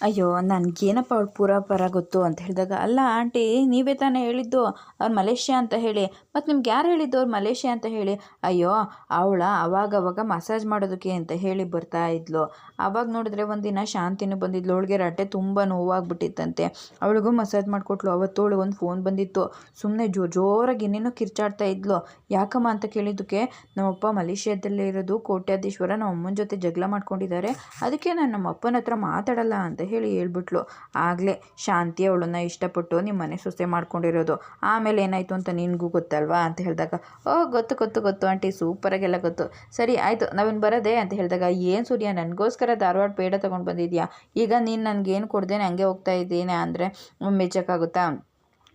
ಅಯ್ಯೋ ನನಗೇನಪ್ಪ ಅವ್ಳು ಪೂರ ಪರ ಗೊತ್ತು ಅಂತ ಹೇಳಿದಾಗ, ಅಲ್ಲ ಆಂಟಿ, ನೀವೇ ತಾನೇ ಹೇಳಿದ್ದು, ಅವ್ರು ಮಲೇಷ್ಯಾ ಅಂತ ಹೇಳಿ. ಮತ್ತು ನಿಮ್ಗೆ ಯಾರು ಹೇಳಿದ್ದು ಅವ್ರು ಮಲೇಷ್ಯಾ ಅಂತ ಹೇಳಿ? ಅಯ್ಯೋ, ಅವಳ ಅವಾಗ ಅವಾಗ ಮಸಾಜ್ ಮಾಡೋದಕ್ಕೆ ಅಂತ ಹೇಳಿ ಬರ್ತಾ ಇದ್ಲು. ಆವಾಗ ನೋಡಿದ್ರೆ ಒಂದಿನ ಶಾಂತಿನೂ ಬಂದಿದ್ಲು. ಅವಳಿಗೆ ರಟ್ಟೆ ತುಂಬ ನೋವಾಗ್ಬಿಟ್ಟಿತ್ತಂತೆ. ಅವಳಿಗೂ ಮಸಾಜ್ ಮಾಡಿಕೊಟ್ಲು. ಅವತ್ತು ಅವಳಿಗೆ ಒಂದು ಫೋನ್ ಬಂದಿತ್ತು. ಸುಮ್ಮನೆ ಜೋ ಜೋರಾಗಿ ಏನೇನೋ ಕಿರ್ಚಾಡ್ತಾ ಇದ್ಲು. ಯಾಕಮ್ಮ ಅಂತ ಕೇಳಿದ್ದಕ್ಕೆ, ನಮ್ಮಪ್ಪ ಮಲೇಷ್ಯಾದಲ್ಲೇ ಇರೋದು. ಕೋಟ್ಯಾಧೀಶ್ವರ ನಮ್ಮ ಅಮ್ಮನ ಜೊತೆ ಜಗಳ ಮಾಡ್ಕೊಂಡಿದ್ದಾರೆ ಅದಕ್ಕೆ ನಾನು ನಮ್ಮ ಅಪ್ಪನ ಹತ್ರ ಮಾತಾಡಲ್ಲ ಅಂತ ಹೇಳಿ ಹೇಳ್ಬಿಟ್ಲು. ಆಗಲೇ ಶಾಂತಿ ಅವಳನ್ನ ಇಷ್ಟಪಟ್ಟು ನಿಮ್ಮ ಮನೆ ಸೊಸೆ ಮಾಡ್ಕೊಂಡಿರೋದು. ಆಮೇಲೆ ಏನಾಯಿತು ಅಂತ ನಿನಗೂ ಗೊತ್ತಲ್ವಾ ಅಂತ ಹೇಳಿದಾಗ, ಓ, ಗೊತ್ತು ಗೊತ್ತು ಗೊತ್ತು ಆಂಟಿ ಸೂಪರಾಗೆಲ್ಲ ಗೊತ್ತು. ಸರಿ, ಆಯಿತು, ನಾವೇನು ಬರೋದೇ ಅಂತ ಹೇಳಿದಾಗ, ಏನು ಸೂರ್ಯ, ನನಗೋಸ್ಕರ ಧಾರವಾಡ ಪೇಡ ತೊಗೊಂಡು ಬಂದಿದ್ಯಾ? ಈಗ ನೀನು ನನಗೇನು ಕೊಡ್ದೇನೆ ಹಂಗೆ ಹೋಗ್ತಾ ಇದ್ದೀನಿ ಅಂದರೆ, ಮೆಚ್ಚೋಕ್ಕಾಗುತ್ತಾ?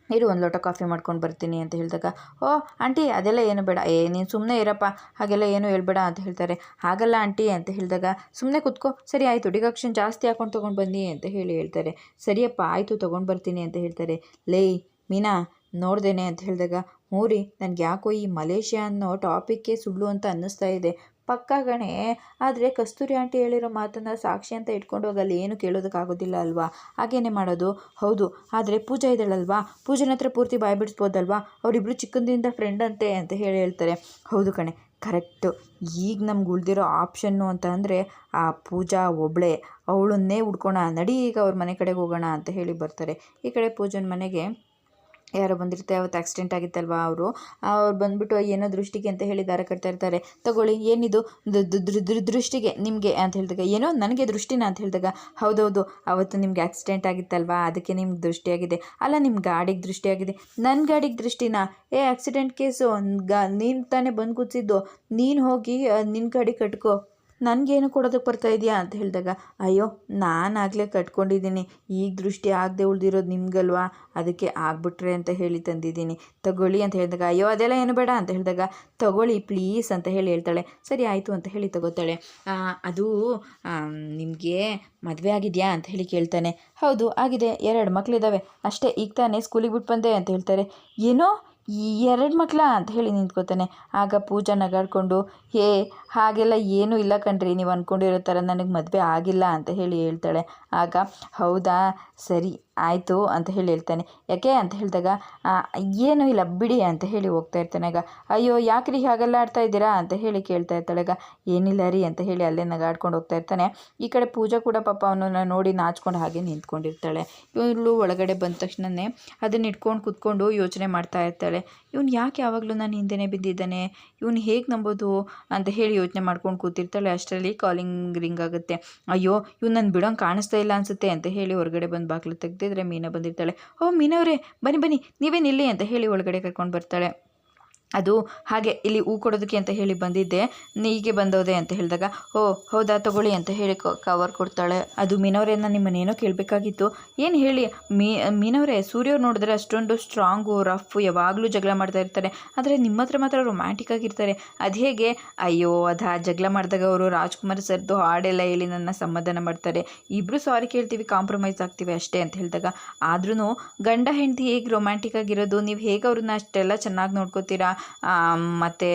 ಇರು, ಒಂದು ಲೋಟ ಕಾಫಿ ಮಾಡ್ಕೊಂಡು ಬರ್ತೀನಿ ಅಂತ ಹೇಳಿದಾಗ, ಓ, ಆಂಟಿ, ಅದೆಲ್ಲ ಏನು ಬೇಡ. ಏ, ನೀನು ಸುಮ್ಮನೆ ಇರಪ್ಪ, ಹಾಗೆಲ್ಲ ಏನು ಹೇಳ್ಬೇಡ ಅಂತ ಹೇಳ್ತಾರೆ. ಹಾಗಲ್ಲ ಆಂಟಿ, ಅಂತ ಹೇಳಿದಾಗ ಸುಮ್ಮನೆ ಕುತ್ಕೋ, ಸರಿ ಆಯಿತು, ಡಿಕಾಕ್ಷನ್ ಜಾಸ್ತಿ ಹಾಕೊಂಡು ತೊಗೊಂಡು ಬನ್ನಿ ಅಂತ ಹೇಳಿ ಹೇಳ್ತಾರೆ. ಸರಿಯಪ್ಪ, ಆಯಿತು, ತೊಗೊಂಡು ಬರ್ತೀನಿ ಅಂತ ಹೇಳ್ತಾರೆ. ಲೇ, ಮೀನಾ, ನೋಡ್ದೇನೆ, ಅಂತ ಹೇಳಿದಾಗ, ಹ್ಞೂ ರೀ ನನಗೆ ಯಾಕೋ ಈ ಮಲೇಷ್ಯಾ ಅನ್ನೋ ಟಾಪಿಕ್ಕೇ ಸುಳ್ಳು ಅಂತ ಅನ್ನಿಸ್ತಾ ಇದೆ. ಪಕ್ಕಾ ಗಣೆ, ಆದರೆ ಕಸ್ತೂರಿ ಆಂಟಿ ಹೇಳಿರೋ ಮಾತನ್ನು ಸಾಕ್ಷಿ ಅಂತ ಇಟ್ಕೊಂಡು ಹೋಗಿ ಅಲ್ಲಿ ಏನು ಕೇಳೋದಕ್ಕಾಗೋದಿಲ್ಲ ಅಲ್ವಾ? ಹಾಗೇನೆ ಮಾಡೋದು? ಹೌದು, ಆದರೆ ಪೂಜಾ ಇದ್ದಾಳಲ್ವಾ? ಪೂಜನ ಹತ್ರ ಪೂರ್ತಿ ಬಾಯ್ ಬಿಡಿಸ್ಬೋದಲ್ವಾ? ಅವರಿಬ್ಬರು ಚಿಕ್ಕಂದಿಂದ ಫ್ರೆಂಡ್ ಅಂತೆ ಅಂತ ಹೇಳಿ ಹೇಳ್ತಾರೆ. ಹೌದು ಕಣೆ, ಕರೆಕ್ಟು. ಈಗ ನಮ್ಗೆ ಉಳಿದಿರೋ ಆಪ್ಷನ್ನು ಅಂತ ಅಂದರೆ ಆ ಪೂಜಾ ಒಬ್ಳೆ. ಅವಳನ್ನೇ ಹುಡ್ಕೋಣ, ನಡಿ ಈಗ ಅವ್ರ ಮನೆ ಕಡೆಗೆ ಹೋಗೋಣ ಅಂತ ಹೇಳಿ ಬರ್ತಾರೆ. ಈ ಕಡೆ ಪೂಜನ ಮನೆಗೆ ಯಾರೋ ಬಂದಿರ್ತಾರೆ ಅವತ್ತು ಆಕ್ಸಿಡೆಂಟ್ ಆಗಿತ್ತಲ್ವಾ ಅವರು? ಅವ್ರು ಬಂದ್ಬಿಟ್ಟು ಏನೋ ದೃಷ್ಟಿಗೆ ಅಂತ ಹೇಳಿ ದಾರ ಕಟ್ತಾ ಇರ್ತಾರೆ. ತಗೊಳ್ಳಿ, ಏನಿದು? ದೃಷ್ಟಿಗೆ, ನಿಮಗೆ ಅಂತ ಹೇಳಿದಾಗ, ಏನೋ ನನಗೆ ದೃಷ್ಟಿನ ಅಂತ ಹೇಳಿದಾಗ, ಹೌದೌದು, ಅವತ್ತು ನಿಮಗೆ ಆಕ್ಸಿಡೆಂಟ್ ಆಗಿತ್ತಲ್ವಾ? ಅದಕ್ಕೆ ನಿಮ್ಗೆ ದೃಷ್ಟಿಯಾಗಿದೆ. ಅಲ್ಲ ನಿಮ್ಮ ಗಾಡಿಗೆ ದೃಷ್ಟಿಯಾಗಿದೆ. ನನ್ನ ಗಾಡಿಗೆ ದೃಷ್ಟಿನ? ಏ ಆಕ್ಸಿಡೆಂಟ್ ಕೇಸು ಗ, ನೀನು ತಾನೇ ಬಂದು ಕೂತಿದ್ದು. ನೀನು ಹೋಗಿ ನಿನ್ನ ಗಾಡಿ ಕಟ್ಕೋ. ನನಗೇನು ಕೊಡೋದಕ್ಕೆ ಬರ್ತಾ ಇದೆಯಾ ಅಂತ ಹೇಳಿದಾಗ, ಅಯ್ಯೋ, ನಾನಾಗಲೇ ಕಟ್ಕೊಂಡಿದ್ದೀನಿ. ಈಗ ದೃಷ್ಟಿ ಆಗದೆ ಉಳಿದಿರೋದು ನಿಮಗಲ್ವಾ? ಅದಕ್ಕೆ ಆಗ್ಬಿಟ್ರೆ ಅಂತ ಹೇಳಿ ತಂದಿದ್ದೀನಿ. ತಗೊಳ್ಳಿ ಅಂತ ಹೇಳಿದಾಗ, ಅಯ್ಯೋ, ಅದೆಲ್ಲ ಏನು ಬೇಡ? ಅಂತ ಹೇಳಿದಾಗ, ತಗೊಳ್ಳಿ, ಪ್ಲೀಸ್, ಅಂತ ಹೇಳಿ ಹೇಳ್ತಾಳೆ. ಸರಿ, ಆಯಿತು, ಅಂತ ಹೇಳಿ ತಗೋತಾಳೆ. ಅದು ನಿಮಗೆ ಮದುವೆ ಆಗಿದೆಯಾ? ಅಂತ ಹೇಳಿ ಕೇಳ್ತಾನೆ. ಹೌದು, ಆಗಿದೆ. ಎರಡು ಮಕ್ಕಳಿದ್ದಾವೆ ಅಷ್ಟೇ, ಈಗ ತಾನೇ ಸ್ಕೂಲಿಗೆ ಬಿಟ್ಟು ಬಂದೆ, ಅಂತ ಹೇಳ್ತಾರೆ. ಏನೋ ಈ ಎರಡು ಮಕ್ಕಳ ಅಂತ ಹೇಳಿ ನಿಂತ್ಕೋತಾನೆ. ಆಗ ಪೂಜಾ ನಗಾಡ್ಕೊಂಡು, ಹೇ, ಹಾಗೆಲ್ಲ ಏನೂ ಇಲ್ಲ ಕಣ್ರಿ. ನೀವು ಅಂದ್ಕೊಂಡಿರೋ ಥರ ನನಗೆ ಮದುವೆ ಆಗಿಲ್ಲ ಅಂತ ಹೇಳಿ ಹೇಳ್ತಾಳೆ. ಆಗ, ಹೌದಾ? ಸರಿ. ಆಯಿತು ಅಂತ ಹೇಳಿ ಹೇಳ್ತಾನೆ. ಯಾಕೆ ಅಂತ ಹೇಳಿದಾಗ ಏನೂ ಇಲ್ಲ, ಬಿಡಿ ಅಂತ ಹೇಳಿ ಹೋಗ್ತಾ ಇರ್ತಾನೆ. ಆಗ, ಅಯ್ಯೋ, ಯಾಕ್ರಿ ಹಾಗೆಲ್ಲ ಆಡ್ತಾ ಇದ್ದೀರಾ ಅಂತ ಹೇಳಿ ಕೇಳ್ತಾ ಇರ್ತಾಳೆ. ಆಗ, ಏನಿಲ್ಲ ರೀ ಅಂತ ಹೇಳಿ ಅಲ್ಲೇ ನಗಾಡ್ಕೊಂಡು ಹೋಗ್ತಾ ಇರ್ತಾನೆ. ಈ ಕಡೆ ಪೂಜಾ ಕೂಡ ಪಾಪ ಅವನನ್ನು ನೋಡಿ ನಾಚ್ಕೊಂಡು ಹಾಗೆ ನಿಂತ್ಕೊಂಡಿರ್ತಾಳೆ. ಇವಳು ಒಳಗಡೆ ಬಂದ ತಕ್ಷಣವೇ ಅದನ್ನ ಇಟ್ಕೊಂಡು ಕೂತ್ಕೊಂಡು ಯೋಚನೆ ಮಾಡ್ತಾ ಇರ್ತಾಳೆ. ಇವನು ಯಾಕೆ ಯಾವಾಗಲೂ ನಾನು ಹಿಂದೆನೇ ಬಿದ್ದಿದ್ದಾನೆ? ಇವನು ಹೇಗೆ ನಂಬೋದು? ಅಂತ ಹೇಳಿ ಯೋಚನೆ ಮಾಡ್ಕೊಂಡು ಕೂತಿರ್ತಾಳೆ. ಅಷ್ಟರಲ್ಲಿ ಕಾಲಿಂಗ್ ರಿಂಗ್ ಆಗುತ್ತೆ. ಅಯ್ಯೋ, ಇವ್ನು ನನ್ನ ಬಿಡೋಂಗೆ ಕಾಣಿಸ್ತಾ ಇಲ್ಲ ಅನಿಸುತ್ತೆ ಅಂತ ಹೇಳಿ ಹೊರಗಡೆ ಬಂದು ಬಾಗಿಲು ತೆಗ್ದಿದ್ರೆ ಮೀನಾ ಬಂದಿರ್ತಾಳೆ. ಓ ಮೀನವರೇ ಬನ್ನಿ ಬನ್ನಿ ನೀವೇ ಇಲ್ಲಿ ಅಂತ ಹೇಳಿ ಒಳಗಡೆ ಕರ್ಕೊಂಡು ಬರ್ತಾಳೆ. ಅದು ಹಾಗೆ ಇಲ್ಲಿ ಹೂ ಕೊಡೋದಕ್ಕೆ ಅಂತ ಹೇಳಿ ಬಂದಿದ್ದೆ. ನೀಗೆ ಬಂದೋದೆ ಅಂತ ಹೇಳಿದಾಗ, ಓ, ಹೌದಾ, ತಗೊಳ್ಳಿ ಅಂತ ಹೇಳಿ ಕವರ್ ಕೊಡ್ತಾಳೆ. ಅದು ಮೀನವರೇನ ನಿಮ್ಮನ್ನೇನೋ ಕೇಳಬೇಕಾಗಿತ್ತು. ಏನು ಹೇಳಿ, ಮೀ, ಮೀನವರೇ, ಸೂರ್ಯವ್ರು ನೋಡಿದ್ರೆ ಅಷ್ಟೊಂದು ಸ್ಟ್ರಾಂಗು ರಫ್ ಯಾವಾಗಲೂ ಜಗಳ ಮಾಡ್ತಾ ಇರ್ತಾರೆ. ಆದರೆ ನಿಮ್ಮ ಹತ್ರ ಮಾತ್ರ ರೊಮ್ಯಾಂಟಿಕ್ ಆಗಿರ್ತಾರೆ. ಅದು ಹೇಗೆ? ಅಯ್ಯೋ, ಅದಾ ಜಗಳ ಮಾಡಿದಾಗ ಅವರು ರಾಜ್ಕುಮಾರ್ ಸರ್ದು ಹಾಡೆಲ್ಲ ಹೇಳಿ ನನ್ನ ಸಮಾಧಾನ ಮಾಡ್ತಾರೆ. ಇಬ್ಬರು ಸಾರಿ ಕೇಳ್ತೀವಿ ಕಾಂಪ್ರಮೈಸ್ ಆಗ್ತೀವಿ ಅಷ್ಟೇ ಅಂತ ಹೇಳಿದಾಗ ಆದ್ರೂ ಗಂಡ ಹೆಂಡತಿ ಹೇಗೆ ರೊಮ್ಯಾಂಟಿಕ್ ಆಗಿರೋದು? ನೀವು ಹೇಗೆ ಅವ್ರನ್ನ ಅಷ್ಟೆಲ್ಲ ಚೆನ್ನಾಗಿ ನೋಡ್ಕೋತೀರಾ? ಮತ್ತು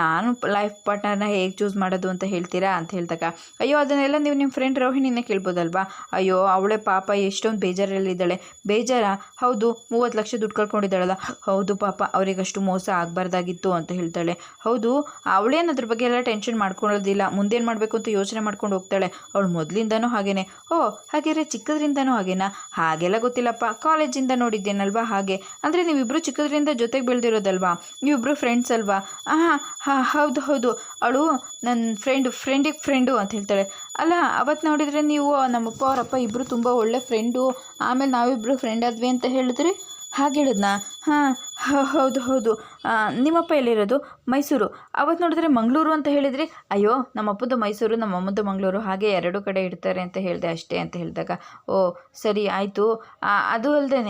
ನಾನು ಲೈಫ್ ಪಾರ್ಟ್ನರ್ನ ಹೇಗೆ ಚೂಸ್ ಮಾಡೋದು ಅಂತ ಹೇಳ್ತೀರಾ ಅಂತ ಹೇಳಿದಾಗ, ಅಯ್ಯೋ, ಅದನ್ನೆಲ್ಲ ನೀವು ನಿಮ್ಮ ಫ್ರೆಂಡ್ ರೋಹಿಣಿನೇ ಕೇಳ್ಬೋದಲ್ವಾ? ಅಯ್ಯೋ, ಅವಳೇ ಪಾಪ ಎಷ್ಟೊಂದು ಬೇಜಾರಲ್ಲಿದ್ದಾಳೆ. ಬೇಜಾರ? ಹೌದು, ಮೂವತ್ತು ಲಕ್ಷ ದುಡ್ಡು ಕಳ್ಕೊಂಡಿದ್ದಾಳಲ್ಲ. ಹೌದು ಪಾಪ, ಅವರಿಗಷ್ಟು ಮೋಸ ಆಗಬಾರ್ದಾಗಿತ್ತು, ಅಂತ ಹೇಳ್ತಾಳೆ. ಹೌದು, ಅವಳೇನು ಅದ್ರ ಬಗ್ಗೆ ಎಲ್ಲ ಟೆನ್ಷನ್ ಮಾಡ್ಕೊಳ್ಳೋದಿಲ್ಲ, ಮುಂದೇನು ಮಾಡಬೇಕು ಅಂತ ಯೋಚನೆ ಮಾಡ್ಕೊಂಡು ಹೋಗ್ತಾಳೆ. ಅವಳು ಮೊದಲಿಂದನೂ ಹಾಗೇನೆ. ಓ ಹಾಗೆ ಚಿಕ್ಕದ್ರಿಂದನೂ ಹಾಗೇನಾ? ಹಾಗೆಲ್ಲ ಗೊತ್ತಿಲ್ಲಪ್ಪ ಕಾಲೇಜಿಂದ ನೋಡಿದ್ದೇನಲ್ವಾ ಹಾಗೆ. ಅಂದರೆ ನೀವಿಬ್ಬರು ಚಿಕ್ಕದ್ರಿಂದ ಜೊತೆಗೆ ಬೆಳೆದಿರೋದಲ್ವಾ? ನೀವಿಬ್ಬರು ಫ್ರೆಂಡ್ಸ್ ಅಲ್ವಾ? ಹಾಂ ಹಾಂ, ಹೌದು ಹೌದು. ಅವಳು ನನ್ನ ಫ್ರೆಂಡು ಫ್ರೆಂಡಿಗೆ ಫ್ರೆಂಡು ಅಂತ ಹೇಳ್ತಾಳೆ. ಅಲ್ಲ ಅವತ್ತು ನೋಡಿದರೆ ನೀವು ನಮ್ಮಪ್ಪ ಅವರಪ್ಪ ಇಬ್ಬರು ತುಂಬ ಒಳ್ಳೆ ಫ್ರೆಂಡು ಆಮೇಲೆ ನಾವಿಬ್ಬರು ಫ್ರೆಂಡ್ ಆದ್ವಿ ಅಂತ ಹೇಳಿದ್ರಿ? ಹಾಗೆ ಹೇಳಿದ್ನಾ? ಹಾಂ ಹೌದು ಹೌದು. ನಿಮ್ಮಪ್ಪ ಎಲ್ಲಿರೋದು? ಮೈಸೂರು. ಅವತ್ತು ನೋಡಿದ್ರೆ ಮಂಗಳೂರು ಅಂತ ಹೇಳಿದ್ರಿ. ಅಯ್ಯೋ, ನಮ್ಮಪ್ಪದ್ದು ಮೈಸೂರು ನಮ್ಮ ಅಮ್ಮದ್ದು ಮಂಗಳೂರು. ಹಾಗೆ ಎರಡು ಕಡೆ ಇಡ್ತಾರೆ ಅಂತ ಹೇಳಿದೆ ಅಷ್ಟೇ ಅಂತ ಹೇಳಿದಾಗ. ಓ, ಸರಿ, ಆಯಿತು. ಅದು ಅಲ್ಲದೆ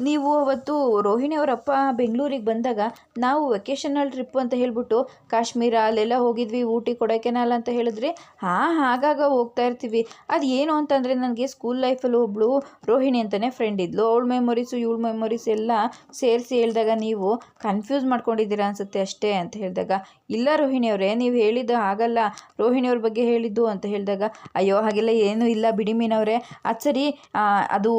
ನೀವು ಅವತ್ತು ರೋಹಿಣಿ ಅವರಪ್ಪ ಬೆಂಗಳೂರಿಗೆ ಬಂದಾಗ ನಾವು ವೆಕೇಷನಲ್ ಟ್ರಿಪ್ ಅಂತ ಹೇಳಿಬಿಟ್ಟು ಕಾಶ್ಮೀರ, ಅಲ್ಲೆಲ್ಲ ಹೋಗಿದ್ವಿ, ಊಟಿ, ಕೊಡೈಕೆನಾಲ್ ಅಂತ ಹೇಳಿದ್ರಿ. ಹಾಂ, ಹಾಗಾಗ ಹೋಗ್ತಾ ಇರ್ತೀವಿ. ಅದು ಏನು ಅಂತಂದರೆ ನನಗೆ ಸ್ಕೂಲ್ ಲೈಫಲ್ಲಿ ಒಬ್ಬಳು ರೋಹಿಣಿ ಅಂತಲೇ ಫ್ರೆಂಡ್ ಇದ್ಲು. ಅವಳ ಮೆಮೊರೀಸು ಇವಳ ಮೆಮೊರೀಸ್ ಎಲ್ಲ ಸೇರಿಸಿ ಸೇರಿಸಿ ಹೇಳಿದಾಗ ನೀವು ಕನ್ಫ್ಯೂಸ್ ಮಾಡ್ಕೊಂಡಿದ್ದೀರಾ ಅನಿಸುತ್ತೆ ಅಷ್ಟೇ ಅಂತ ಹೇಳಿದಾಗ, ಇಲ್ಲ ರೋಹಿಣಿಯವರೇ ನೀವು ಹೇಳಿದ್ದು ಹಾಗಲ್ಲ ರೋಹಿಣಿಯವ್ರ ಬಗ್ಗೆ ಹೇಳಿದ್ದು ಅಂತ ಹೇಳಿದಾಗ, ಅಯ್ಯೋ ಹಾಗೆಲ್ಲ ಏನೂ ಇಲ್ಲ ಬಿಡಿ ಮೀನವರೇ ಅದು ಸರಿ ಅದು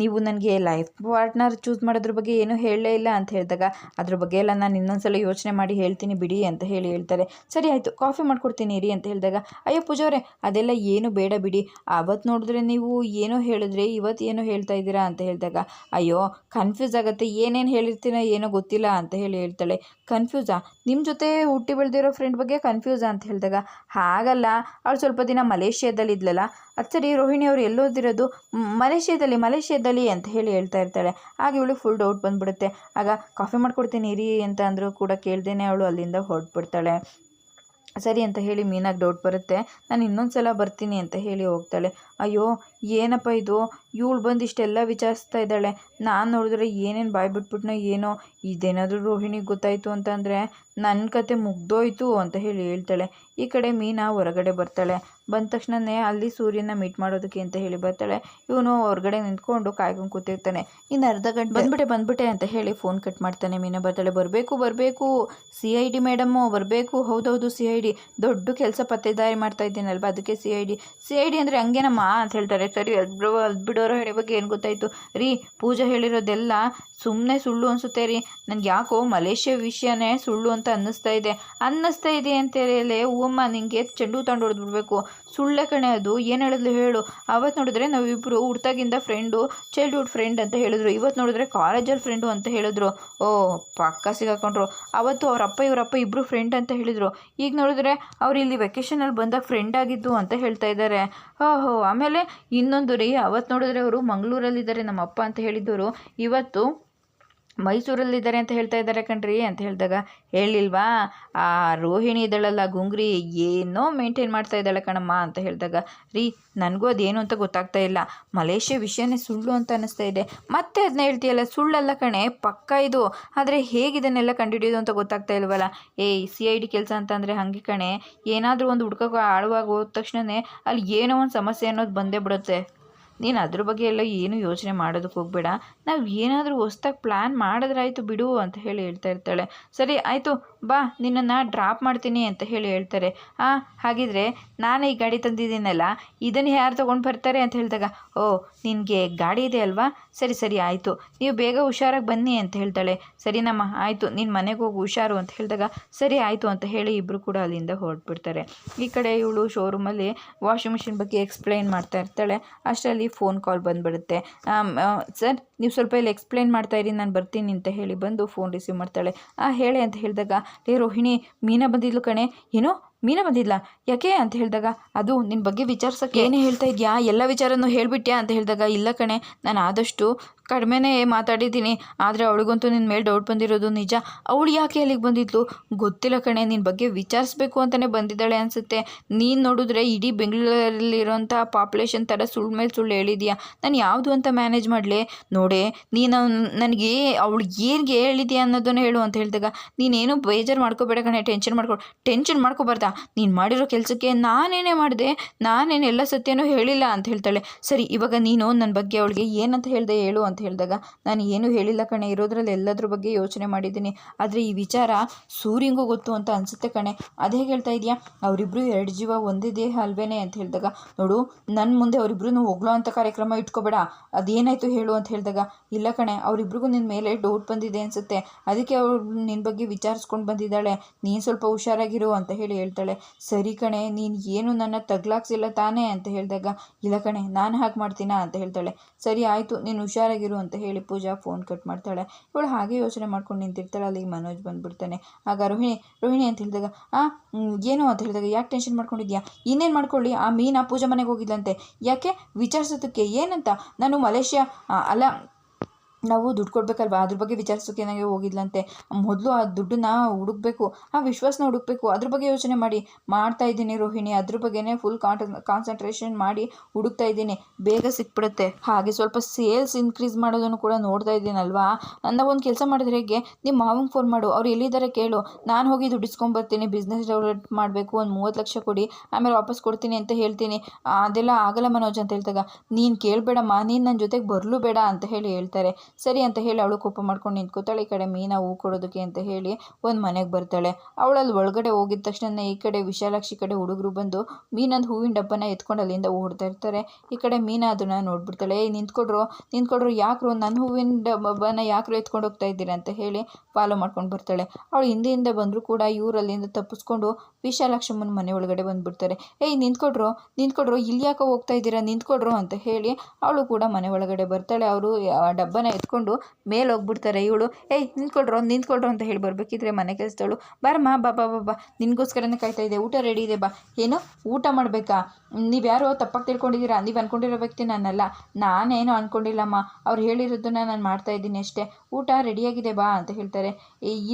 ನೀವು ನನಗೆ ಲೈಫ್ ಪಾರ್ಟ್ನರ್ ಚೂಸ್ ಮಾಡೋದ್ರ ಬಗ್ಗೆ ಏನೂ ಹೇಳಲೇ ಇಲ್ಲ ಅಂತ ಹೇಳಿದಾಗ, ಅದ್ರ ಬಗ್ಗೆ ಎಲ್ಲ ನಾನು ಇನ್ನೊಂದ್ಸಲ ಯೋಚನೆ ಮಾಡಿ ಹೇಳ್ತೀನಿ ಬಿಡಿ ಅಂತ ಹೇಳಿ ಹೇಳ್ತಾರೆ. ಸರಿ ಆಯಿತು ಕಾಫಿ ಮಾಡ್ಕೊಡ್ತೀನಿ ರೀ ಅಂತ ಹೇಳಿದಾಗ, ಅಯ್ಯೋ ಪೂಜಾವ್ರೆ ಅದೆಲ್ಲ ಏನು ಬೇಡ ಬಿಡಿ. ಅವತ್ತು ನೋಡಿದ್ರೆ ನೀವು ಏನೋ ಹೇಳಿದ್ರೆ ಇವತ್ತು ಏನೋ ಹೇಳ್ತಾ ಇದ್ದೀರಾ ಅಂತ ಹೇಳಿದಾಗ, ಅಯ್ಯೋ ಕನ್ಫ್ಯೂಸ್ ಆಗುತ್ತೆ, ಏನೇನು ಹೇಳಿರ್ತೀನೋ ಏನೋ ಗೊತ್ತಿಲ್ಲ ಅಂತ ಹೇಳಿ ಹೇಳ್ತಾಳೆ. ಕನ್ಫ್ಯೂಸಾ? ನಿಮ್ಮ ಜೊತೆ ಹುಟ್ಟಿ ಬೆಳೆದಿರೋ ಫ್ರೆಂಡ್ ಬಗ್ಗೆ ಕನ್ಫ್ಯೂಸಾ ಅಂತ ಹೇಳಿದಾಗ? ಹಾಗಲ್ಲ. ಅವಳು ಸ್ವಲ್ಪ ದಿನ ಮಲೇಷ್ಯಾದಲ್ಲಿ ಇದ್ಲಲ್ಲ. ಅದು ಸರಿ ರೋಹಿಣಿ ಅವರು ಎಲ್ಲೋದಿರೋದು ಮಲೇಷ್ಯಾದಲ್ಲಿ ಮಲೇಷ್ಯಾದಲ್ಲಿ ಅಂತ ಹೇಳಿ ಹೇಳ್ತಾ ಇರ್ತಾಳೆ. ಆಗ ಇವಳು ಫುಲ್ ಡೌಟ್ ಬಂದ್ಬಿಡುತ್ತೆ. ಆಗ, ಕಾಫಿ ಮಾಡ್ಕೊಡ್ತೀನಿ ಇರಿ ಅಂತ ಅಂದರೂ ಕೂಡ ಕೇಳ್ದೇನೆ ಅವಳು ಅಲ್ಲಿಂದ ಹೊರಟ್ಬಿಡ್ತಾಳೆ. ಸರಿ ಅಂತ ಹೇಳಿ ಮೀನಾಗಿ ಡೌಟ್ ಬರುತ್ತೆ. ನಾನು ಇನ್ನೊಂದು ಸಲ ಬರ್ತೀನಿ ಅಂತ ಹೇಳಿ ಹೋಗ್ತಾಳೆ. ಅಯ್ಯೋ, ಏನಪ್ಪ ಇದು? ಇವಳು ಬಂದು ಇಷ್ಟೆಲ್ಲ ವಿಚಾರಿಸ್ತಾ ಇದ್ದಾಳೆ. ನಾನು ನೋಡಿದ್ರೆ ಏನೇನು ಬಾಯ್ ಬಿಟ್ಬಿಟ್ನೋ ಏನೋ, ಇದೇನಾದರೂ ರೋಹಿಣಿಗೆ ಗೊತ್ತಾಯಿತು ಅಂತಂದರೆ ನನ್ನ ಕತೆ ಮುಗ್ದೋಯ್ತು ಅಂತ ಹೇಳಿ ಹೇಳ್ತಾಳೆ. ಈ ಕಡೆ ಮೀನಾ ಹೊರಗಡೆ ಬರ್ತಾಳೆ. ಬಂದ ತಕ್ಷಣನೇ ಅಲ್ಲಿ ಸೂರ್ಯನ ಮೀಟ್ ಮಾಡೋದಕ್ಕೆ ಅಂತ ಹೇಳಿ ಬರ್ತಾಳೆ. ಇವನು ಹೊರಗಡೆ ನಿಂತ್ಕೊಂಡು ಕಾಯ್ಕೊಂಡು ಕೂತಿರ್ತಾನೆ. ಇನ್ನು ಅರ್ಧ ಗಂಟೆ ಬಂದ್ಬಿಟ್ಟೆ ಬಂದ್ಬಿಟ್ಟೆ ಅಂತ ಹೇಳಿ ಫೋನ್ ಕಟ್ ಮಾಡ್ತಾನೆ ಮೀನಾ. ಬರ್ತಾಳೆ, ಬರಬೇಕು ಬರಬೇಕು. ಸಿ ಐ ಡಿ ಮೇಡಮ್ಮು ಬರಬೇಕು. ಹೌದೌದು ಸಿ ಐ ಡಿ ದೊಡ್ಡ ಕೆಲಸ ಪತ್ತೆದಾರಿ ಮಾಡ್ತಾ ಇದ್ದೀನಲ್ವ ಅದಕ್ಕೆ C I D C I D ಅಂದರೆ ಹಂಗೇನಮ್ಮ? ಅಂತ ಹೇಳ್ತಾರೆ. ಸರಿ, ಅದು ಬಿಡೋರು ಹೇಳಿ ಬಗ್ಗೆ ಏನು ಗೊತ್ತಾಯಿತು? ರೀ, ಪೂಜಾ ಹೇಳಿರೋದೆಲ್ಲ ಸುಮ್ಮನೆ ಸುಳ್ಳು ಅನಿಸುತ್ತೆ ರೀ ನನಗೆ ಯಾಕೋ ಮಲೇಷ್ಯಾ ವಿಷಯನೇ ಸುಳ್ಳು ಅಂತ ಅನ್ನಿಸ್ತಾ ಇದೆ. ಅನ್ನಿಸ್ತಾ ಇದೆ ಅಂತೇಳಿ ಹೂವಮ್ಮ ನಿಂಗೆ ಚೆಂಡು ತಂಡು ಹೊಡೆದ್ಬಿಡ್ಬೇಕು ಸುಳ್ಳೆ ಕಣೆ ಅದು. ಏನು ಹೇಳಿದ್ಲು ಹೇಳು. ಅವತ್ತು ನೋಡಿದ್ರೆ ನಾವಿಬ್ಬರು ಹುಡ್ತಾಗಿಂದ ಫ್ರೆಂಡು ಚೈಲ್ಡ್ಹುಡ್ ಫ್ರೆಂಡ್ ಅಂತ ಹೇಳಿದ್ರು. ಇವತ್ತು ನೋಡಿದ್ರೆ ಕಾಲೇಜಲ್ಲಿ ಫ್ರೆಂಡು ಅಂತ ಹೇಳಿದ್ರು. ಓ, ಪಕ್ಕ ಸಿಗಾಕೊಂಡ್ರು. ಅವತ್ತು ಅವರಪ್ಪ ಇವರಪ್ಪ ಇಬ್ಬರು ಫ್ರೆಂಡ್ ಅಂತ ಹೇಳಿದರು. ಈಗ ನೋಡಿದ್ರೆ ಅವ್ರು ಇಲ್ಲಿ ವೆಕೇಷನಲ್ಲಿ ಬಂದಾಗ ಫ್ರೆಂಡ್ ಆಗಿದ್ದು ಅಂತ ಹೇಳ್ತಾ ಇದ್ದಾರೆ ಓಹೋ, ಆಮೇಲೆ ಇನ್ನೊಂದು ರೀ ಅವತ್ತು ನೋಡಿದ್ರೆ ಅವರು ಮಂಗಳೂರಲ್ಲಿದ್ದಾರೆ ನಮ್ಮ ಅಪ್ಪ ಅಂತ ಹೇಳಿದ್ದವರು ಇವತ್ತು ಮೈಸೂರಲ್ಲಿದ್ದಾರೆ ಅಂತ ಹೇಳ್ತಾ ಇದ್ದಾರೆ ಕಣ್ರಿ ಅಂತ ಹೇಳಿದಾಗ ಹೇಳಿಲ್ವಾ? ಆ ರೋಹಿಣಿ ಇದ್ದಾಳಲ್ಲ ಗುಂಗ್ರಿ, ಏನೋ ಮೇಂಟೈನ್ ಮಾಡ್ತಾ ಇದ್ದಾಳೆ ಕಣಮ್ಮ ಅಂತ ಹೇಳಿದಾಗ, ರೀ, ನನಗೂ ಅದೇನು ಅಂತ ಗೊತ್ತಾಗ್ತಾ ಇಲ್ಲ. ಮಲೇಷ್ಯಾ ವಿಷಯನೇ ಸುಳ್ಳು ಅಂತ ಅನ್ನಿಸ್ತಾ ಇದೆ. ಮತ್ತೆ ಅದನ್ನ ಹೇಳ್ತೀಯಲ್ಲ, ಸುಳ್ಳಲ್ಲ ಕಣೆ, ಪಕ್ಕ ಇದು. ಆದರೆ ಹೇಗಿದನ್ನೆಲ್ಲ ಕಂಡುಹಿಡಿಯೋದು ಅಂತ ಗೊತ್ತಾಗ್ತಾ ಇಲ್ವಲ್ಲ? ಏಯ್, ಸಿ ಐ ಡಿ ಕೆಲಸ ಅಂತಂದರೆ ಹಾಗೆ ಕಣೆ. ಏನಾದರೂ ಒಂದು ಹುಡ್ಕೋ ಆಳುವಾಗ ಹೋದ ತಕ್ಷಣವೇ ಅಲ್ಲಿ ಏನೋ ಒಂದು ಸಮಸ್ಯೆ ಅನ್ನೋದು ಬಂದೇ ಬಿಡುತ್ತೆ. ನೀನು ಅದ್ರ ಬಗ್ಗೆ ಎಲ್ಲ ಏನು ಯೋಚನೆ ಮಾಡೋದಕ್ಕೆ ಹೋಗಬೇಡ. ನಾವು ಏನಾದರೂ ಹೊಸ್ದಾಗಿ ಪ್ಲ್ಯಾನ್ ಮಾಡಿದ್ರಾಯ್ತು ಬಿಡು ಅಂತ ಹೇಳಿ ಹೇಳ್ತಾ ಇರ್ತಾಳೆ. ಸರಿ, ಆಯಿತು. ಬಾ, ನಿನ್ನನ್ನು ಡ್ರಾಪ್ ಮಾಡ್ತೀನಿ ಅಂತ ಹೇಳಿ ಹೇಳ್ತಾರೆ. ಹಾಂ ಹಾಗಿದ್ರೆ ನಾನು ಈ ಗಾಡಿ ತಂದಿದ್ದೀನಲ್ಲ, ಇದನ್ನು ಯಾರು ತೊಗೊಂಡು ಬರ್ತಾರೆ ಅಂತ ಹೇಳಿದಾಗ, ಓ, ನಿನಗೆ ಗಾಡಿ ಇದೆ ಅಲ್ವಾ? ಸರಿ ಸರಿ, ಆಯಿತು. ನೀವು ಬೇಗ ಹುಷಾರಾಗಿ ಬನ್ನಿ ಅಂತ ಹೇಳ್ತಾಳೆ. ಸರಿನಮ್ಮ ಆಯಿತು ನಿನ್ನ ಮನೆಗೆ ಹೋಗಿ, ಹುಷಾರು ಅಂತ ಹೇಳಿದಾಗ, ಸರಿ, ಆಯಿತು ಅಂತ ಹೇಳಿ ಇಬ್ಬರು ಕೂಡ ಅಲ್ಲಿಂದ ಹೊರಟ್ಬಿಡ್ತಾರೆ. ಈ ಕಡೆ ಇವಳು ಶೋರೂಮಲ್ಲಿ ವಾಷಿಂಗ್ ಮಿಷಿನ್ ಬಗ್ಗೆ ಎಕ್ಸ್ಪ್ಲೈನ್ ಮಾಡ್ತಾ ಇರ್ತಾಳೆ. ಅಷ್ಟರಲ್ಲಿ ಫೋನ್ ಕಾಲ್ ಬಂದುಬಿಡುತ್ತೆ. ಸರ್, ನೀವು ಸ್ವಲ್ಪ ಇಲ್ಲಿ ಎಕ್ಸ್ಪ್ಲೈನ್ ಮಾಡ್ತಾ ಇರಿ, ನಾನು ಬರ್ತೀನಿ ಅಂತ ಹೇಳಿ ಬಂದು ಫೋನ್ ರಿಸೀವ್ ಮಾಡ್ತಾಳೆ. ಆ, ಹೇಳಿ ಅಂತ ಹೇಳಿದಾಗ ಲೇ ರೋಹಿಣಿ, ಮೀನ ಬಂದಿದ್ಲು ಕಣೆ. ಏನೋ ಮೀನ ಬಂದಿದ್ಲ? ಯಾಕೆ ಅಂತ ಹೇಳಿದಾಗ, ಅದು ನಿನ್ನ ಬಗ್ಗೆ ವಿಚಾರಿಸೋಕ್ಕೆ. ಏನೇ ಹೇಳ್ತಾ ಇದೆಯಾ? ಎಲ್ಲ ವಿಚಾರನೂ ಹೇಳಿಬಿಟ್ಯಾ ಅಂತ ಹೇಳಿದಾಗ, ಇಲ್ಲ ಕಣೆ. ನಾನು ಆದಷ್ಟು ಕಡಿಮೆನೇ ಮಾತಾಡಿದ್ದೀನಿ, ಆದರೆ ಅವಳಿಗಂತೂ ನಿನ್ನ ಮೇಲೆ ಡೌಟ್ ಬಂದಿರೋದು ನಿಜ. ಅವಳು ಯಾಕೆ ಅಲ್ಲಿಗೆ ಬಂದಿದ್ಲು? ಗೊತ್ತಿಲ್ಲ ಕಣೆ ನಿನ್ನ ಬಗ್ಗೆ ವಿಚಾರಿಸ್ಬೇಕು ಅಂತಲೇ ಬಂದಿದ್ದಾಳೆ ಅನಿಸುತ್ತೆ. ನೀನು ನೋಡಿದ್ರೆ ಇಡೀ ಬೆಂಗಳೂರಲ್ಲಿರೋಂಥ ಪಾಪ್ಯುಲೇಷನ್ ಥರ ಸುಳ್ಳು ಮೇಲೆ ಸುಳ್ಳು ಹೇಳಿದೀಯಾ? ನಾನು ಯಾವುದು ಅಂತ ಮ್ಯಾನೇಜ್ ಮಾಡಲಿ? ನೋಡೆ, ನೀನು ನನಗೆ ಅವಳು ಏನಿಗೆ ಹೇಳಿದೀಯ ಅನ್ನೋದನ್ನು ಹೇಳು ಅಂತ ಹೇಳಿದಾಗ, ನೀನೇನು ಬೇಜಾರು ಮಾಡ್ಕೋಬೇಡ ಕಣೆ ಟೆನ್ಷನ್ ಮಾಡ್ಕೊ ಟೆನ್ಷನ್ ಮಾಡ್ಕೋಬಾರ್ದಾ? ನೀನು ಮಾಡಿರೋ ಕೆಲಸಕ್ಕೆ ನಾನೇನೇ ಮಾಡಿದೆ, ನಾನೇನು ಎಲ್ಲ ಸತ್ಯನೂ ಹೇಳಿಲ್ಲ ಅಂತ ಹೇಳ್ತಾಳೆ. ಸರಿ, ಇವಾಗ ನೀನು ನನ್ನ ಬಗ್ಗೆ ಅವಳಿಗೆ ಏನಂತ ಹೇಳಿದೆ ಹೇಳು ಅಂತ ಹೇಳಿದಾಗ, ನಾನು ಏನೂ ಹೇಳಿಲ್ಲ ಕಣೆ, ಇರೋದ್ರಲ್ಲಿ ಎಲ್ಲದ್ರ ಬಗ್ಗೆ ಯೋಚನೆ ಮಾಡಿದ್ದೀನಿ. ಆದರೆ ಈ ವಿಚಾರ ಸೂರ್ಯಂಗೂ ಗೊತ್ತು ಅಂತ ಅನಿಸುತ್ತೆ ಕಣೆ. ಅದೇ ಹೇಳ್ತಾ ಇದೆಯಾ? ಅವರಿಬ್ಬರು ಎರಡು ಜೀವ ಒಂದೇ ದೇಹ ಅಲ್ವೇನೆ? ಅಂತ ಹೇಳಿದಾಗ, ನೋಡು ನನ್ನ ಮುಂದೆ ಅವರಿಬ್ರು ಹೋಗ್ಲೋ ಅಂತ ಕಾರ್ಯಕ್ರಮ ಇಟ್ಕೋಬೇಡ. ಅದೇನಾಯಿತು ಹೇಳು ಅಂತ ಹೇಳಿದಾಗ, ಇಲ್ಲ ಕಣೆ, ಅವರಿಬ್ರಿಗೂ ನಿನ್ನ ಮೇಲೆ ಡೌಟ್ ಬಂದಿದೆ ಅನಿಸುತ್ತೆ. ಅದಕ್ಕೆ ಅವಳು ನಿನ್ನ ಬಗ್ಗೆ ವಿಚಾರಿಸ್ಕೊಂಡು ಬಂದಿದ್ದಾಳೆ. ನೀನು ಸ್ವಲ್ಪ ಹುಷಾರಾಗಿರು ಅಂತ ಹೇಳಿ ಹೇಳ್ತಾಳೆ. ಸರಿ ಕಣೆ, ನೀನು ಏನು ನನ್ನ ತಗ್ಲಾಕ್ಸಿಲ್ಲ ತಾನೇ? ಅಂತ ಹೇಳಿದಾಗ, ಇಲ್ಲ ಕಣೆ, ನಾನು ಹಾಗೆ ಮಾಡ್ತೀನಾ? ಅಂತ ಹೇಳ್ತಾಳೆ. ಸರಿ, ಆಯಿತು, ನೀನು ಹುಷಾರಾಗಿರು ಅಂತ ಹೇಳಿ ಪೂಜಾ ಫೋನ್ ಕಟ್ ಮಾಡ್ತಾಳೆ. ಇವಳು ಹಾಗೆ ಯೋಚನೆ ಮಾಡ್ಕೊಂಡು ನಿಂತಿರ್ತಾಳೆ. ಅಲ್ಲಿಗೆ ಮನೋಜ್ ಬಂದ್ಬಿಡ್ತಾನೆ. ಆಗ ರೋಹಿಣಿ ರೋಹಿಣಿ ಅಂತ ಹೇಳಿದಾಗ, ಆ ಏನು ಅಂತ ಹೇಳಿದಾಗ, ಯಾಕೆ ಟೆನ್ಷನ್ ಮಾಡ್ಕೊಂಡಿದ್ಯಾ? ಇನ್ನೇನು ಮಾಡ್ಕೊಳ್ಳಿ? ಆ ಮೀನಾ ಪೂಜಾ ಮನೆಗೆ ಹೋಗಿದ್ಲಂತೆ. ಯಾಕೆ? ವಿಚಾರಿಸೋದಕ್ಕೆ ಏನಂತ? ನಾನು ಮಲೇಷ್ಯಾ ಅಲ್ಲ ನಾವು ದುಡ್ಡು ಕೊಡಬೇಕಲ್ವಾ? ಅದ್ರ ಬಗ್ಗೆ ವಿಚಾರಿಸೋಕೆ ನನಗೆ ಹೋಗಿದ್ಲಂತೆ. ಮೊದಲು ಆ ದುಡ್ಡನ್ನ ಹುಡುಕ್ಬೇಕು, ಆ ವಿಶ್ವಾಸನ ಹುಡುಕ್ಬೇಕು. ಅದ್ರ ಬಗ್ಗೆ ಯೋಚನೆ ಮಾಡಿ. ಮಾಡ್ತಾ ಇದ್ದೀನಿ ರೋಹಿಣಿ. ಅದ್ರ ಬಗ್ಗೆನೇ ಫುಲ್ ಕಾನ್ಸಂಟ್ರೇಷನ್ ಮಾಡಿ ಹುಡುಕ್ತಾ ಇದ್ದೀನಿ. ಬೇಗ ಸಿಕ್ಬಿಡುತ್ತೆ. ಹಾಗೆ ಸ್ವಲ್ಪ ಸೇಲ್ಸ್ ಇನ್ಕ್ರೀಸ್ ಮಾಡೋದನ್ನು ಕೂಡ ನೋಡ್ತಾ ಇದ್ದೀನಲ್ವಾ? ನನ್ನ ಒಂದು ಕೆಲಸ ಮಾಡಿದ್ರೆ ಹೇಗೆ? ನಿಮ್ಮ ಮಾವಂಗೆ ಫೋನ್ ಮಾಡು. ಅವ್ರು ಎಲ್ಲಿದ್ದಾರೆ ಕೇಳು. ನಾನು ಹೋಗಿ ದುಡ್ಡಿಸ್ಕೊಂಬರ್ತೀನಿ ಬಿಸ್ನೆಸ್ ಡೆವಲಪ್ ಮಾಡಬೇಕು. ಒಂದು ಮೂವತ್ತು ಲಕ್ಷ ಕೊಡಿ. ಆಮೇಲೆ ವಾಪಸ್ ಕೊಡ್ತೀನಿ ಅಂತ ಹೇಳ್ತೀನಿ. ಅದೆಲ್ಲ ಆಗಲ್ಲ ಮನೋಜ್ ಅಂತ ಹೇಳ್ದಾಗ, ನೀನು ಕೇಳಬೇಡಮ್ಮ. ನೀನು ನನ್ನ ಜೊತೆಗೆ ಬರಲೂ ಬೇಡ ಅಂತ ಹೇಳಿ ಹೇಳ್ತಾರೆ. ಸರಿ ಅಂತ ಹೇಳಿ ಅವಳು ಕೋಪ ಮಾಡ್ಕೊಂಡು ನಿಂತ್ಕೋತಾಳೆ. ಈ ಕಡೆ ಮೀನಾ ಹೂ ಕೊಡೋದಕ್ಕೆ ಅಂತ ಹೇಳಿ ಒಂದು ಮನೆಗೆ ಬರ್ತಾಳೆ. ಅವಳಲ್ಲಿ ಒಳಗಡೆ ಹೋಗಿದ ತಕ್ಷಣ ಈ ಕಡೆ ವಿಶಾಲಾಕ್ಷಿ ಕಡೆ ಹುಡುಗರು ಬಂದು ಮೀನಂದು ಹೂವಿನ ಡಬ್ಬನ ಎತ್ಕೊಂಡು ಅಲ್ಲಿಂದ ಓಡ್ತಾ ಇರ್ತಾರೆ. ಈ ಕಡೆ ಮೀನಾ ಅದನ್ನ ನೋಡ್ಬಿಡ್ತಾಳೆ. ಏಯ್, ನಿಂತ್ಕೊಡ್ರು ನಿಂತ್ಕೊಡ್ರು, ಯಾಕ್ರು ನನ್ನ ಹೂವಿನ ಡಬ್ಬನ ಯಾಕ್ರು ಎತ್ಕೊಂಡು ಹೋಗ್ತಾ ಇದ್ದೀರಾ ಅಂತ ಹೇಳಿ ಫಾಲೋ ಮಾಡ್ಕೊಂಡು ಬರ್ತಾಳೆ. ಅವಳು ಹಿಂದೆಯಿಂದ ಬಂದರೂ ಕೂಡ ಇವ್ರು ಅಲ್ಲಿಂದ ತಪ್ಪಿಸ್ಕೊಂಡು ವಿಶಾಲಾಕ್ಷಮ್ಮನ ಮನೆ ಒಳಗಡೆ ಬಂದುಬಿಡ್ತಾರೆ. ಏಯ್, ನಿಂತ್ಕೊಡ್ರು ನಿಂತ್ಕೊಡ್ರು, ಇಲ್ಲಿ ಯಾಕೋ ಹೋಗ್ತಾ ಇದ್ದೀರಾ, ನಿಂತ್ಕೊಡ್ರು ಅಂತ ಹೇಳಿ ಅವಳು ಕೂಡ ಮನೆ ಒಳಗಡೆ ಬರ್ತಾಳೆ. ಅವರು ಡಬ್ಬನ ಎತ್ಕೊಂಡು ಮೇಲೆ ಹೋಗ್ಬಿಡ್ತಾರೆ ಇವಳು. ಏಯ್, ನಿಂತ್ಕೊಳ್ರೋ ನಿಂತ್ಕೊಳ್ರೋ ಅಂತ ಹೇಳಿ ಬರಬೇಕಿದ್ರೆ ಮನೆ ಕೆಲಸದವಳು. ಬಾರಮ್ಮ, ಬಾ ಬಾ ಬಾ ನಿನಗೋಸ್ಕರನೇ ಕಾಯ್ತಾ ಇದೆ ಊಟ ರೆಡಿ ಇದೆ, ಬಾ. ಏನು? ಊಟ ಮಾಡಬೇಕಾ? ನೀವು ಯಾರೋ ತಪ್ಪಾಗಿ ತಿಳ್ಕೊಂಡಿದ್ದೀರಾ? ನೀವು ಅಂದ್ಕೊಂಡಿರೋ ವ್ಯಕ್ತಿ ನಾನಲ್ಲ ನಾನೇನು ಅಂದ್ಕೊಂಡಿಲ್ಲಮ್ಮ ಅವ್ರು ಹೇಳಿರೋದನ್ನ ನಾನು ಮಾಡ್ತಾ ಇದ್ದೀನಿ ಅಷ್ಟೇ. ಊಟ ರೆಡಿಯಾಗಿದೆ, ಬಾ, ಅಂತ ಹೇಳ್ತಾರೆ.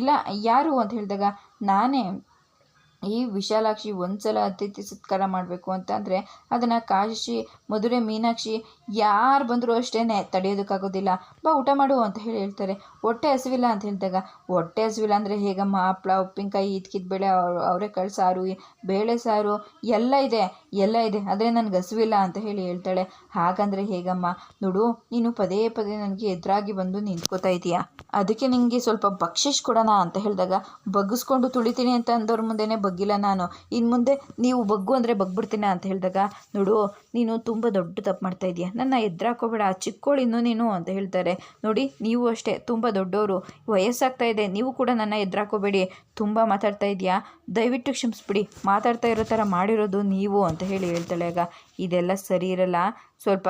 ಇಲ್ಲ, ಯಾರು? ಅಂತ ಹೇಳಿದಾಗ, ನಾನೇ. ಈ ವಿಶಾಲಾಕ್ಷಿ ಒಂದ್ಸಲ ಅತಿಥಿ ಸತ್ಕಾರ ಮಾಡಬೇಕು ಅಂತಂದರೆ ಅದನ್ನು ಕಾಶಿ, ಮಧುರೆ, ಮೀನಾಕ್ಷಿ ಯಾರು ಬಂದರೂ ಅಷ್ಟೇ ತಡೆಯೋದಕ್ಕಾಗೋದಿಲ್ಲ. ಬಾ, ಊಟ ಮಾಡು ಅಂತ ಹೇಳಿ ಹೇಳ್ತಾರೆ. ಹೊಟ್ಟೆ ಹಸಿವಿಲ್ಲ ಅಂತ ಹೇಳಿದಾಗ, ಹೊಟ್ಟೆ ಹಸಿವಿಲ್ಲ ಅಂದರೆ ಹೇಗಮ್ಮ? ಹಪ್ಳ, ಉಪ್ಪಿನಕಾಯಿ, ಇದ್ಕಿದ ಬೇಳೆ ಅವರೆಕಾಳು ಸಾರು, ಬೇಳೆ ಸಾರು, ಎಲ್ಲ ಇದೆ ಎಲ್ಲ ಇದೆ, ಆದರೆ ನನಗೆ ಹಸಿವಿಲ್ಲ ಅಂತ ಹೇಳಿ ಹೇಳ್ತಾಳೆ. ಹಾಗಂದರೆ ಹೇಗಮ್ಮ? ನೋಡು, ನೀನು ಪದೇ ಪದೇ ನನಗೆ ಎದುರಾಗಿ ಬಂದು ನಿಂತ್ಕೋತಾ ಇದೀಯಾ. ಅದಕ್ಕೆ ನಿನಗೆ ಸ್ವಲ್ಪ ಬಕ್ಷಿಸ್ ಕೊಡೋಣ ಅಂತ ಹೇಳಿದಾಗ, ಬಗ್ಗಿಸ್ಕೊಂಡು ತುಳಿತೀನಿ ಅಂತ ಅಂದವ್ರ ಮುಂದೆನೇ ಬಗ್ಗಿಲ್ಲ ನಾನು. ಇನ್ನು ಮುಂದೆ ನೀವು ಬಗ್ಗು ಅಂದರೆ ಬಗ್ಬಿಡ್ತೀನ? ಅಂತ ಹೇಳಿದಾಗ, ನೋಡು, ನೀನು ತುಂಬ ದೊಡ್ಡ ತಪ್ಪು ಮಾಡ್ತಾ ಇದೀಯ. ನನ್ನ ಎದುರಾಕೋಬೇಡ ಚಿಕ್ಕೋಳು ಇನ್ನೂ ನೀನು ಅಂತ ಹೇಳ್ತಾರೆ. ನೋಡಿ, ನೀವು ಅಷ್ಟೇ, ತುಂಬ ದೊಡ್ಡವರು ವಯಸ್ಸಾಗ್ತಾ ಇದೆ, ನೀವು ಕೂಡ ನನ್ನ ಎದುರಾಕೋಬೇಡಿ. ತುಂಬ ಮಾತಾಡ್ತಾ ಇದೆಯಾ ದಯವಿಟ್ಟು ಕ್ಷಮಿಸ್ಬಿಡಿ. ಮಾತಾಡ್ತಾ ಇರೋ ಥರ ಮಾಡಿರೋದು ನೀವು ಅಂತ ಹೇಳಿ ಹೇಳ್ತಾಳೆ ಆಗ. ಇದೆಲ್ಲ ಸರಿ ಇರಲ್ಲ. ಸ್ವಲ್ಪ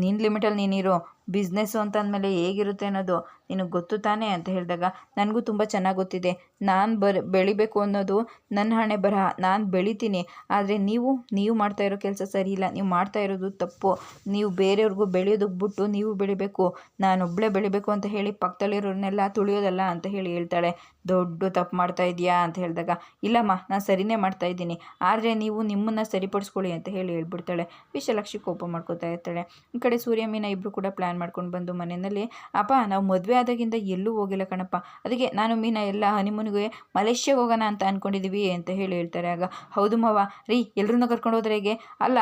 ನಿನ್ನ ಲಿಮಿಟಲ್ಲಿ ನೀನಿರು. ಬಿಸ್ನೆಸ್ಸು ಅಂತ ಅಂದಮೇಲೆ ಹೇಗಿರುತ್ತೆ ಅನ್ನೋದು ನಿನಗೆ ಗೊತ್ತು ತಾನೇ ಅಂತ ಹೇಳಿದಾಗ ನನಗೂ ತುಂಬ ಚೆನ್ನಾಗಿ ಗೊತ್ತಿದೆ. ನಾನು ಬರ್ ಬೆಳಿಬೇಕು ಅನ್ನೋದು ನನ್ನ ಹಣೆ ಬರಹ. ನಾನು ಬೆಳಿತೀನಿ. ಆದರೆ ನೀವು ನೀವು ಮಾಡ್ತಾ ಇರೋ ಕೆಲಸ ಸರಿ ಇಲ್ಲ. ನೀವು ಮಾಡ್ತಾ ಇರೋದು ತಪ್ಪು. ನೀವು ಬೇರೆಯವ್ರಿಗೂ ಬೆಳೆಯೋದಕ್ಕೆ ಬಿಟ್ಟು ನೀವು ಬೆಳಿಬೇಕು. ನಾನೊಬ್ಬಳೇ ಬೆಳಿಬೇಕು ಅಂತ ಹೇಳಿ ಪಕ್ಕದಲ್ಲಿರೋರನ್ನೆಲ್ಲ ತುಳಿಯೋದಲ್ಲ ಅಂತ ಹೇಳಿ ಹೇಳ್ತಾಳೆ. ದೊಡ್ಡ ತಪ್ಪು ಮಾಡ್ತಾ ಇದೆಯಾ ಅಂತ ಹೇಳಿದಾಗ, ಇಲ್ಲಮ್ಮ, ನಾನು ಸರಿನೇ ಮಾಡ್ತಾ ಇದ್ದೀನಿ. ಆದರೆ ನೀವು ನಿಮ್ಮನ್ನು ಸರಿಪಡಿಸ್ಕೊಳ್ಳಿ ಅಂತ ಹೇಳಿ ಹೇಳ್ಬಿಡ್ತಾಳೆ. ವಿಶಾಲಾಕ್ಷಿ ಕೋಪ ಮಾಡ್ಕೋತಾ ಇರ್ತಾಳೆ. ಈ ಕಡೆ ಸೂರ್ಯ, ಮೀನ ಇಬ್ಬರು ಕೂಡ ಮಾಡ್ಕೊಂಡು ಬಂದು ಮನೆಯಲ್ಲಿ, ಅಪ್ಪ, ನಾವು ಮದುವೆ ಆದಾಗಿಂದ ಎಲ್ಲೂ ಹೋಗಿಲ್ಲ ಕಣಪ್ಪ. ಅದಕ್ಕೆ ನಾನು ಮೀನ ಎಲ್ಲ ಹನಿಮೂನಿಗೆ ಮಲೇಷ್ಯಾಗೆ ಹೋಗೋಣ ಅಂತ ಅಂದ್ಕೊಂಡಿದ್ದೀವಿ ಅಂತ ಹೇಳಿ ಹೇಳ್ತಾರೆ. ಆಗ, ಹೌದು ಮಾವ. ರೀ ಎಲ್ಲರನ್ನ ಕರ್ಕೊಂಡು ಹೋದ್ರೆ ಹೇಗೆ? ಅಲ್ಲ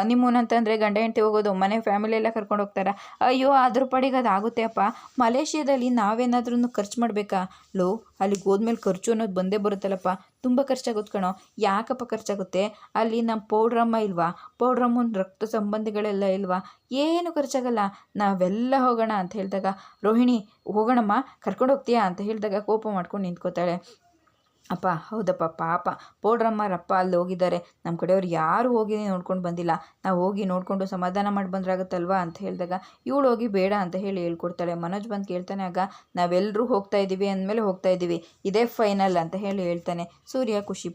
ಹನಿಮೂನ್ ಅಂತಂದರೆ ಗಂಡ ಹೆಂಡತಿ ಹೋಗೋದು, ಮನೆ ಫ್ಯಾಮಿಲಿ ಎಲ್ಲ ಕರ್ಕೊಂಡು ಹೋಗ್ತಾರೆ? ಅಯ್ಯೋ ಅದ್ರ ಪಡಿಗೆ ಅದು ಆಗುತ್ತೆ ಅಪ್ಪ. ಮಲೇಷ್ಯಾದಲ್ಲಿ ನಾವೇನಾದ್ರೂ ಖರ್ಚು ಮಾಡಬೇಕಾ? ಲೋ, ಅಲ್ಲಿಗೆ ಹೋದ್ಮೇಲೆ ಖರ್ಚು ಅನ್ನೋದು ಬಂದೇ ಬರುತ್ತಲ್ಲಪ್ಪ. ತುಂಬ ಖರ್ಚಾಗುತ್ತೆ ಕಣೋ. ಯಾಕಪ್ಪ ಖರ್ಚಾಗುತ್ತೆ? ಅಲ್ಲಿ ನಮ್ಮ ಪೌಡ್ರಮ್ಮ ಇಲ್ವಾ? ಪೌಡ್ರಮ್ಮನ ರಕ್ತ ಸಂಬಂಧಿಗಳೆಲ್ಲ ಇಲ್ವಾ? ಏನು ಖರ್ಚಾಗಲ್ಲ. ನಾವೆಲ್ಲ ಹೋಗೋಣ ಅಂತ ಹೇಳಿದಾಗ, ರೋಹಿಣಿ, ಹೋಗೋಣಮ್ಮ. ಕರ್ಕೊಂಡು ಹೋಗ್ತೀಯಾ ಅಂತ ಹೇಳಿದಾಗ ಕೋಪ ಮಾಡ್ಕೊಂಡು ನಿಂತ್ಕೋತಾಳೆ. ಅಪ್ಪ, ಹೌದಪ್ಪ, ಪಾಪ. ಪೌಡ್ರಮ್ಮರಪ್ಪ ಅಲ್ಲಿ ಹೋಗಿದ್ದಾರೆ. ನಮ್ಮ ಕಡೆಯವ್ರು ಯಾರು ಹೋಗಿ ನೋಡ್ಕೊಂಡು ಬಂದಿಲ್ಲ. ನಾವು ಹೋಗಿ ನೋಡಿಕೊಂಡು ಸಮಾಧಾನ ಮಾಡಿ ಬಂದ್ರಾಗತ್ತಲ್ವಾ ಅಂತ ಹೇಳಿದಾಗ, ಇವಳು ಹೋಗಿ ಬೇಡ ಅಂತ ಹೇಳಿ ಹೇಳ್ಕೊಡ್ತಾಳೆ. ಮನೋಜ್ ಬಂದು ಕೇಳ್ತಾನೆ, ಆಗ ನಾವೆಲ್ಲರೂ ಹೋಗ್ತಾ ಇದ್ದೀವಿ ಅಂದಮೇಲೆ ಹೋಗ್ತಾ ಇದ್ದೀವಿ ಇದೇ ಫೈನಲ್ ಅಂತ ಹೇಳಿ ಹೇಳ್ತಾನೆ. ಸೂರ್ಯ ಖುಷಿ